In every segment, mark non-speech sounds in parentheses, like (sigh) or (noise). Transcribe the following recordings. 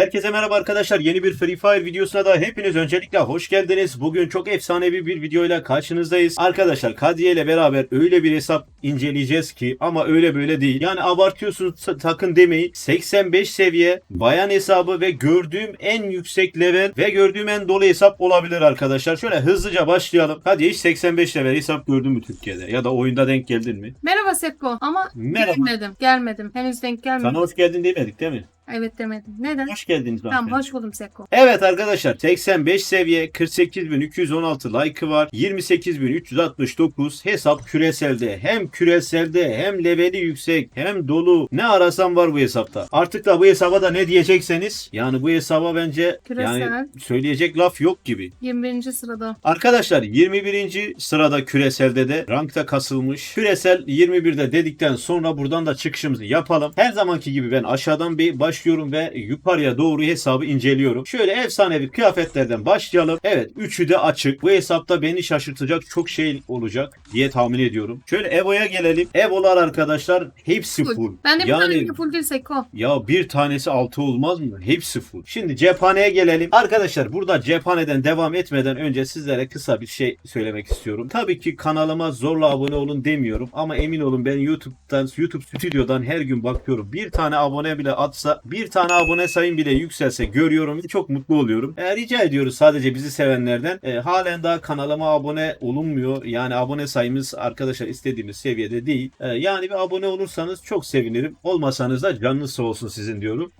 Herkese merhaba arkadaşlar. Yeni bir Free Fire videosuna da hepiniz öncelikle hoş geldiniz. Bugün çok efsanevi bir videoyla karşınızdayız. Arkadaşlar Kadriye ile beraber öyle bir hesap inceleyeceğiz ki ama öyle böyle değil. Yani abartıyorsunuz takın demeyin. 85 seviye bayan hesabı ve gördüğüm en yüksek level ve gördüğüm en dolu hesap olabilir arkadaşlar. Şöyle hızlıca başlayalım. Hadi hiç 85 level hesap gördün mü Türkiye'de? Ya da oyunda denk geldin mi? Merhaba Sepko ama Merhaba. gelmedim. Gelmedim. Henüz denk gelmedim. Sana hoş geldin demedik değil mi? Evet demedim. Neden? Hoş geldiniz. Tamam hoş buldum Sepko. Evet arkadaşlar 85 seviye 48216 like'ı var. 28369 hesap küreselde. Hem küreselde hem leveli yüksek hem dolu. Ne arasam var bu hesapta. Artık da bu hesaba da ne diyecekseniz yani bu hesaba bence yani Küresel. söyleyecek laf yok gibi. 21. sırada. Arkadaşlar 21. sırada küreselde de rankta kasılmış. Küresel 21'de dedikten sonra buradan da çıkışımızı yapalım. Her zamanki gibi ben aşağıdan bir başlıyorum ve yukarıya doğru hesabı inceliyorum. Şöyle efsanevi kıyafetlerden başlayalım. Evet üçü de açık. Bu hesapta beni şaşırtacak çok şey olacak diye tahmin ediyorum. Şöyle Evo'ya gelelim. Evo'lar arkadaşlar hepsi full. Ben de bir Yani tane full değil Sepko. ya bir tanesi 6 olmaz mı? Hepsi full. Şimdi cephaneye gelelim. Arkadaşlar burada cephaneden devam etmeden önce sizlere kısa bir şey söylemek istiyorum. Tabii ki kanalıma zorla abone olun demiyorum ama emin olun ben YouTube'dan YouTube stüdyodan her gün bakıyorum. Bir tane abone bile atsa, bir tane abone sayım bile yükselse görüyorum ve çok mutlu oluyorum. E, rica ediyoruz sadece bizi sevenlerden. E, halen daha kanalıma abone olunmuyor. Yani abone sayımız arkadaşlar istediğimiz seviyede değil. E, yani bir abone olursanız çok sevinirim. Olmasanız da canınız sağ olsun sizin diyorum.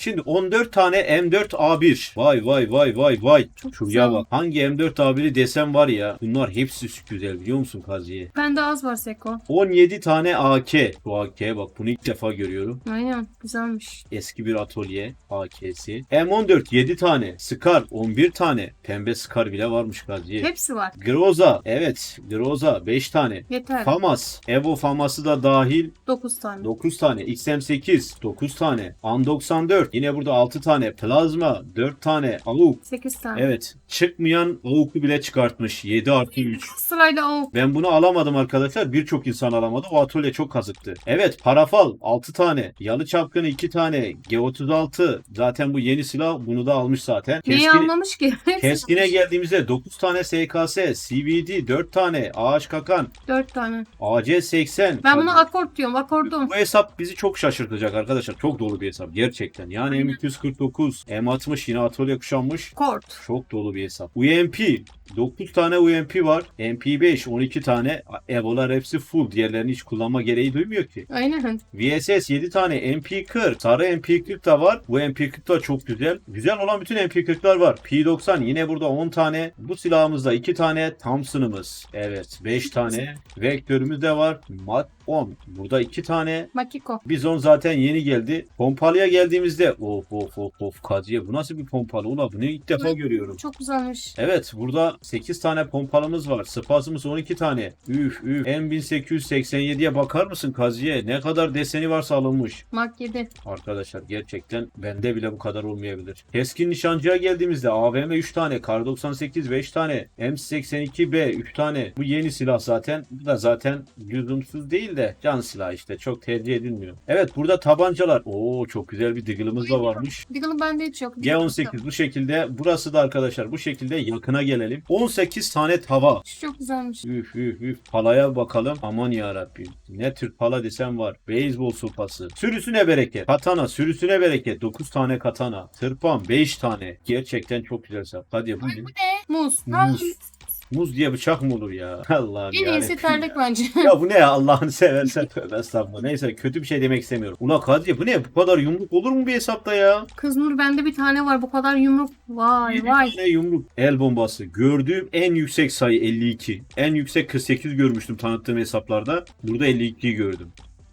Şimdi 14 tane M4A1. Vay vay vay vay vay. Çok Şuraya bak. Hangi M4A1'i desem var ya. Bunlar hepsi güzel biliyor musun Kaziye? Bende az var Sepko. 17 tane AK. Bu AK'ye bak bunu ilk defa görüyorum. Aynen güzelmiş. Eski bir atölye AK'si. M14 7 tane. Scar 11 tane. Pembe Scar bile varmış Kaziye. Hepsi var. Groza. Evet. Groza 5 tane. Yeter. Famas. Evo Famas'ı da dahil 9 tane. 9 tane. XM8 9 tane. An 94 yine burada 6 tane. Plazma 4 tane. AUK 8 tane. Evet. Çıkmayan AUK'u bile çıkartmış. 7 artı 3. Sırayla o. Ben bunu alamadım arkadaşlar. Birçok insan alamadı. O atölye çok kazıktı. Evet. Parafal 6 tane. Yalı çapkını 2 tane. G36. Zaten bu yeni silah. Bunu da almış zaten. Keskin- almamış ki? (laughs) Keskine geldiğimizde 9 tane SKS, CVD 4 tane, ağaç kakan, 4 tane. AC80. Ben bunu akort diyorum. Akordum. Bu hesap bizi çok şaşırtacak arkadaşlar. Çok dolu bir hesap gerçekten. Yani Aynen. M249, M60 yine atölye kuşanmış. Kort. Çok dolu bir hesap. UMP 9 tane UMP var. MP5 12 tane. Evo'lar hepsi full. Diğerlerini hiç kullanma gereği duymuyor ki. Aynen. VSS 7 tane MP40. Sarı MP40 da var. Bu MP40 da çok güzel. Güzel olan bütün MP40'lar var. P90 yine burada 10 tane. Bu silahımızda 2 tane Thompson'ımız. Evet 5 tane. Vektörümüz de var. Mat 10. Burada 2 tane. Makiko. Bizon zaten yeni geldi. Pompalıya geldiğimizde of of of of Kaziye bu nasıl bir pompalı? Ula bunu ilk defa Evet. görüyorum. Çok güzelmiş. Evet burada 8 tane pompalımız var. Spazımız 12 tane. Üf üf. M1887'ye bakar mısın Kaziye? Ne kadar deseni varsa alınmış. Mark 7. Arkadaşlar gerçekten bende bile bu kadar olmayabilir. Keskin nişancıya geldiğimizde AVM 3 tane, Kar 98 5 tane, M82B 3 tane. Bu yeni silah zaten. Bu da zaten lüzumsuz değil de can silahı işte. Çok tercih edilmiyor. Evet burada tabancalar. Oo çok güzel bir diggle'ımız da varmış. Diggle'ın bende hiç yok. G18 bu şekilde. Burası da arkadaşlar bu şekilde yakına gelelim. 18 tane tava. Çok güzelmiş. Üf üf üf. Palaya bakalım. Aman ya Rabbim. Ne tür pala desem var. Beyzbol sopası. Sürüsüne bereket. Katana sürüsüne bereket. 9 tane katana. Tırpan 5 tane. Gerçekten çok güzel sap. Hadi bu ne? Muz. Muz. Muz diye bıçak mı olur ya? (laughs) Allah'ım En ya. iyisi terlik bence. Ya bu ne ya Allah'ını (laughs) seversen tövbe estağfurullah. Neyse kötü bir şey demek istemiyorum. Ula Kadriye bu ne? Bu kadar yumruk olur mu bir hesapta ya? Kız Nur bende bir tane var. Bu kadar yumruk. Vay Bir vay. tane yumruk. El bombası. Gördüğüm en yüksek sayı 52. En yüksek 48 görmüştüm tanıttığım hesaplarda. Burada 52'yi gördüm.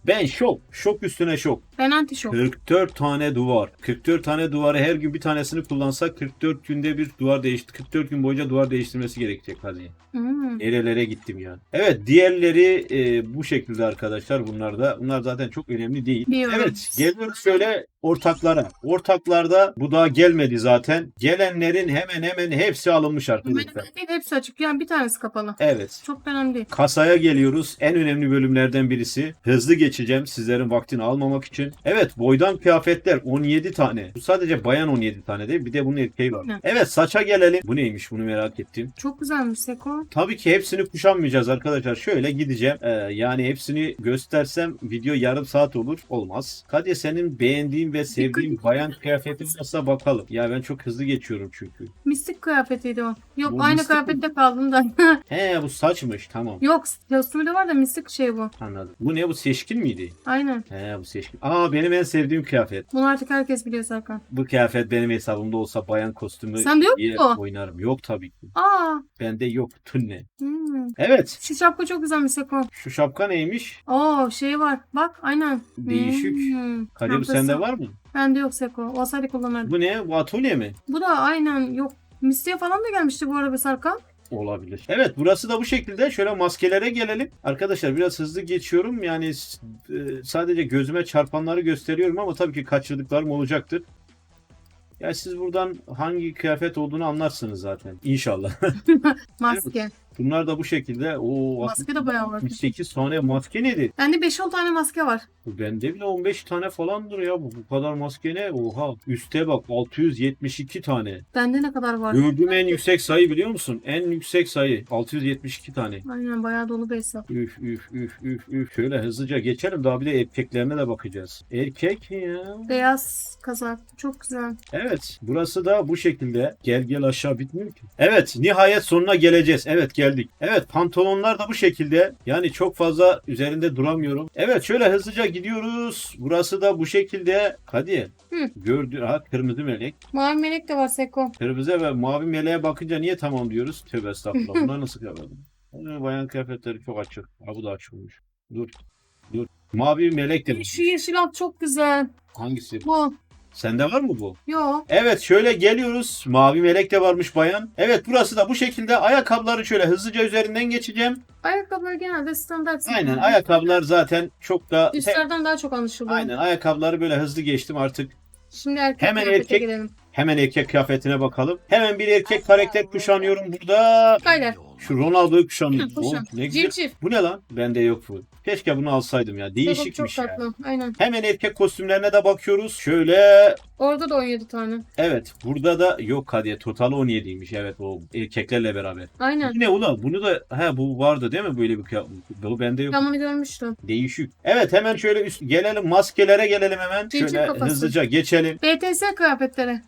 Ben şok. Şok üstüne şok. Ben anti şok. 44 tane duvar. 44 tane duvarı her gün bir tanesini kullansak 44 günde bir duvar değişti. 44 gün boyunca duvar değiştirmesi gerekecek hadi. Hmm. Nerelere gittim yani. Evet diğerleri e, bu şekilde arkadaşlar bunlar da. Bunlar zaten çok önemli değil. Biliyorum. Evet geliyoruz şöyle ortaklara. Ortaklarda bu daha gelmedi zaten. Gelenlerin hemen hemen hepsi alınmış arkadaşlar. Değil hepsi açık. Yani bir tanesi kapalı. Evet. Çok önemli değil. Kasaya geliyoruz. En önemli bölümlerden birisi. Hızlı geçiş geçeceğim sizlerin vaktini almamak için. Evet boydan kıyafetler 17 tane. Bu sadece bayan 17 tane değil bir de bunun erkeği var. Evet saça gelelim. Bu neymiş bunu merak ettim. Çok güzelmiş Seko. Tabii ki hepsini kuşanmayacağız arkadaşlar. Şöyle gideceğim. Ee, yani hepsini göstersem video yarım saat olur. Olmaz. Kadya senin beğendiğin ve sevdiğin bayan kıyafeti varsa bakalım. Ya ben çok hızlı geçiyorum çünkü. Mistik kıyafetiydi o. Yok Bu aynı mistik kıyafette kaldım da. (laughs) He bu saçmış tamam. Yok kostümü de var da mistik şey bu. Anladım. Bu ne bu seçkin miydi? Aynen. He bu seçkin. Aa benim en sevdiğim kıyafet. Bunu artık herkes biliyor Serkan. Bu kıyafet benim hesabımda olsa bayan kostümü Sende yok diye mu? oynarım. Yok tabii ki. Aa. Bende yok. Tünne. Hmm. Evet. Şu şapka çok güzelmiş Seko. Şu şapka neymiş? Oo şey var. Bak aynen. Değişik. Hmm. Kadir Çantası. sende var mı? Bende yok Seko. Olsaydı kullanırdım. Bu ne? Bu atölye mi? Bu da aynen yok. Mistiğe falan da gelmişti bu arada Serkan. Olabilir. Evet burası da bu şekilde. Şöyle maskelere gelelim. Arkadaşlar biraz hızlı geçiyorum. Yani e, sadece gözüme çarpanları gösteriyorum ama tabii ki kaçırdıklarım olacaktır. Ya siz buradan hangi kıyafet olduğunu anlarsınız zaten. İnşallah. (laughs) Maske. Bunlar da bu şekilde. Oo, Maske de bayağı var. 68 tane maske nedir? Bende 5-10 tane maske var. Bende bile 15 tane falandır ya. Bu, bu kadar maske ne? Oha. Üste bak 672 tane. Bende ne kadar var? Gördüğüm en yüksek sayı biliyor musun? En yüksek sayı 672 tane. Aynen bayağı dolu bir hesap. Üf üf üf üf üf. Şöyle hızlıca geçelim daha bir de erkeklerine de bakacağız. Erkek ya. Beyaz kazak. Çok güzel. Evet. Burası da bu şekilde. Gel gel aşağı bitmiyor ki. Evet. Nihayet sonuna geleceğiz. Evet geldik. Evet pantolonlar da bu şekilde. Yani çok fazla üzerinde duramıyorum. Evet şöyle hızlıca gidiyoruz. Burası da bu şekilde. Hadi. Hı. Gördü. Ha kırmızı melek. Mavi melek de var Seko. Kırmızı ve mavi meleğe bakınca niye tamam diyoruz? Tövbe estağfurullah. (laughs) Bunlar nasıl kıyafet? Ee, Bayan kıyafetleri çok açık. Ha bu da açılmış. Dur. Dur. Mavi melek demiş. Şu yeşil alt çok güzel. Hangisi? Bu. Sende var mı bu? Yo. Evet şöyle geliyoruz. Mavi melek de varmış bayan. Evet burası da bu şekilde. Ayakkabıları şöyle hızlıca üzerinden geçeceğim. Ayakkabılar genelde standart. Aynen ayakkabılar zaten çok da... Üstlerden daha çok anlaşılıyor. Aynen ayakkabıları böyle hızlı geçtim artık. Şimdi erkek Hemen erkek- gidelim. Hemen erkek kıyafetine bakalım. Hemen bir erkek karakter kuşanıyorum burada. Kayder. Şu Ronaldo'yu kuşanıyorum. Hı, kuşan. Ne güzel. Civciv. Bu ne lan? Bende yok bu. Keşke bunu alsaydım ya. Çok, Değişikmiş çok ya. tatlı. Aynen. Hemen erkek kostümlerine de bakıyoruz. Şöyle Orada da 17 tane. evet burada da yok hadi total 17'ymiş evet o erkeklerle beraber. Aynen. Bu ne ulan bunu da he bu vardı değil mi böyle bir kıyafet? Bu bende yok. Bunu görmüştüm. Değişik. Evet hemen şöyle üst gelelim maskelere gelelim hemen. Civciv Şöyle kafası. hızlıca geçelim. BTS kıyafetleri.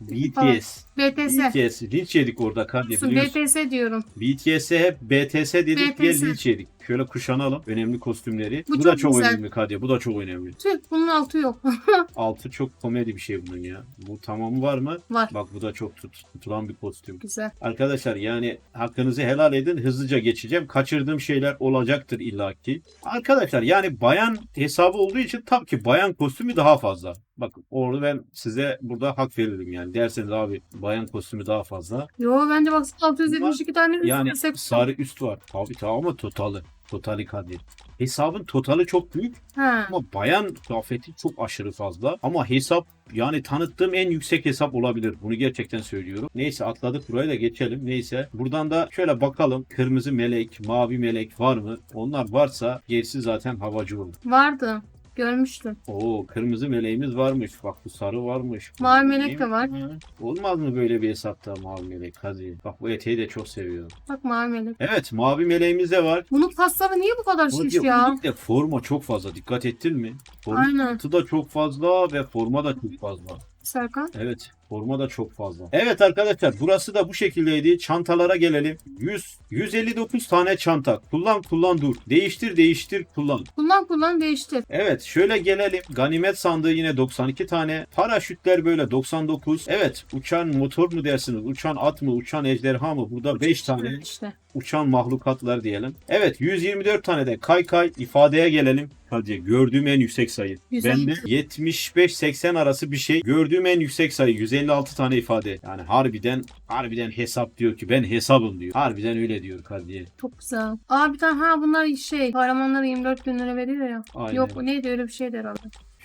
BTS. BTS. BTS. Linç yedik orada kardeşim. BTS diyorum. BTS'e hep BTS dedik diye BTS. linç yedik. Şöyle kuşanalım önemli kostümleri. Bu Bu, da çok çok güzel. önemli Kadir. Bu da çok önemli. Tüh bunun altı yok. (laughs) Altı çok komedi bir şey bunun ya. Bu tamamı var mı? var. Bak bu da çok tut, tutulan bir kostüm. Güzel. Arkadaşlar yani hakkınızı helal edin. Hızlıca geçeceğim. Kaçırdığım şeyler olacaktır illaki. Arkadaşlar yani bayan hesabı olduğu için tabii ki bayan kostümü daha fazla. Bak orada ben size burada hak veririm yani. Derseniz abi bayan kostümü daha fazla. Yo bence baksana 672 tane üstüne Yani sek- sarı üst var. Tabii tamam ama totali. Totali Kadir. Hesabın totali çok büyük Ha. ama bayan kıyafeti çok aşırı fazla. Ama hesap yani tanıttığım en yüksek hesap olabilir. Bunu gerçekten söylüyorum. Neyse atladık buraya da geçelim. Neyse buradan da şöyle bakalım. Kırmızı melek, mavi melek var mı? Onlar varsa gerisi zaten havacı olur. Vardı. Görmüştüm. Oo kırmızı meleğimiz varmış. Bak bu sarı varmış. Mavi melek de var. Hı. Olmaz mı böyle bir hesapta mavi melek? Hadi. Bak bu eteği de çok seviyorum. Bak mavi melek. Evet mavi meleğimiz de var. Bunun kasları niye bu kadar şiş ya? özellikle forma çok fazla. Dikkat ettin mi? Aynen. Formatı da çok fazla ve forma da çok fazla. Serkan. Evet. Forma da çok fazla. Evet arkadaşlar burası da bu şekildeydi. Çantalara gelelim. 100 159 tane çanta. Kullan kullan dur. Değiştir değiştir kullan. Kullan kullan değiştir. Evet şöyle gelelim. Ganimet sandığı yine 92 tane. Paraşütler böyle 99. Evet uçan motor mu dersiniz? Uçan at mı? Uçan ejderha mı? Burada 5 tane İşte. uçan mahlukatlar diyelim. Evet 124 tane de kaykay ifadeye gelelim. Hadi gördüğüm en yüksek sayı. Bende 75-80 arası bir şey. Gördüğüm en yüksek sayı 156 tane ifade. Yani harbiden harbiden hesap diyor ki ben hesabım diyor. Harbiden öyle diyor kardiye. Çok güzel. Aa bir tane ha bunlar şey kahramanlara 24 bin lira veriyor ya. Aynen. Yok neydi öyle bir şeydi herhalde.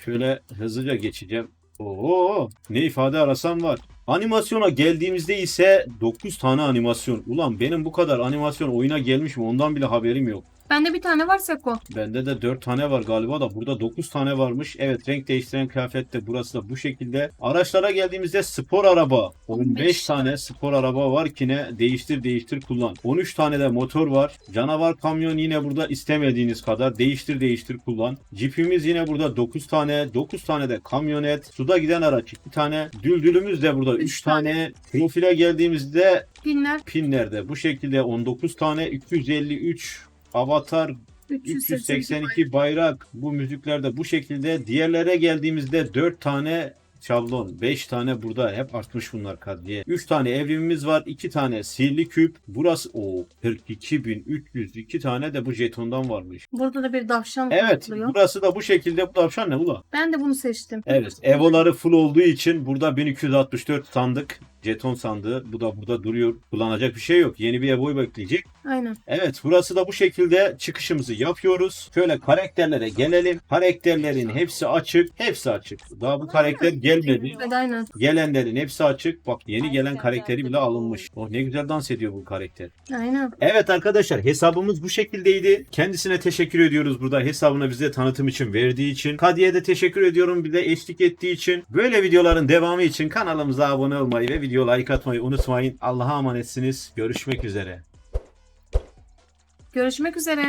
Şöyle hızlıca geçeceğim. Oo ne ifade arasam var. Animasyona geldiğimizde ise 9 tane animasyon. Ulan benim bu kadar animasyon oyuna gelmiş mi ondan bile haberim yok. Bende bir tane var Seko. Bende de 4 tane var galiba da burada 9 tane varmış. Evet renk değiştiren kıyafet de burası da bu şekilde. Araçlara geldiğimizde spor araba. 15 15 tane spor araba var ki ne değiştir değiştir kullan. 13 tane de motor var. Canavar kamyon yine burada istemediğiniz kadar değiştir değiştir kullan. Jeep'imiz yine burada 9 tane. 9 tane de kamyonet. Suda giden araç 2 tane. Düldülümüz de burada 3 Üç tane. Profile geldiğimizde Pinler pinlerde bu şekilde 19 tane 253 avatar 382. 382 bayrak bu müziklerde bu şekilde. Diğerlere geldiğimizde 4 tane şablon, 5 tane burada hep artmış bunlar kadriye. 3 tane evrimimiz var, 2 tane sihirli küp. Burası o 42302 tane de bu jetondan varmış. Burada da bir davşan Evet, tutuluyor. burası da bu şekilde. Bu tavşan ne ula? Ben de bunu seçtim. Evet, evoları full olduğu için burada 1264 sandık. Jeton sandığı. Bu da burada duruyor. Kullanacak bir şey yok. Yeni bir evoyu bekleyecek. Aynen. Evet burası da bu şekilde çıkışımızı yapıyoruz. Şöyle karakterlere gelelim. Karakterlerin hepsi açık. Hepsi açık. Daha bu karakter gelmedi. Aynen. Gelenlerin hepsi açık. Bak yeni gelen karakteri bile alınmış. Oh ne güzel dans ediyor bu karakter. Aynen. Evet arkadaşlar hesabımız bu şekildeydi. Kendisine teşekkür ediyoruz burada hesabını bize tanıtım için verdiği için. Kadiye de teşekkür ediyorum bir de eşlik ettiği için. Böyle videoların devamı için kanalımıza abone olmayı ve video like atmayı unutmayın. Allah'a emanetsiniz. Görüşmek üzere. Görüşmek üzere.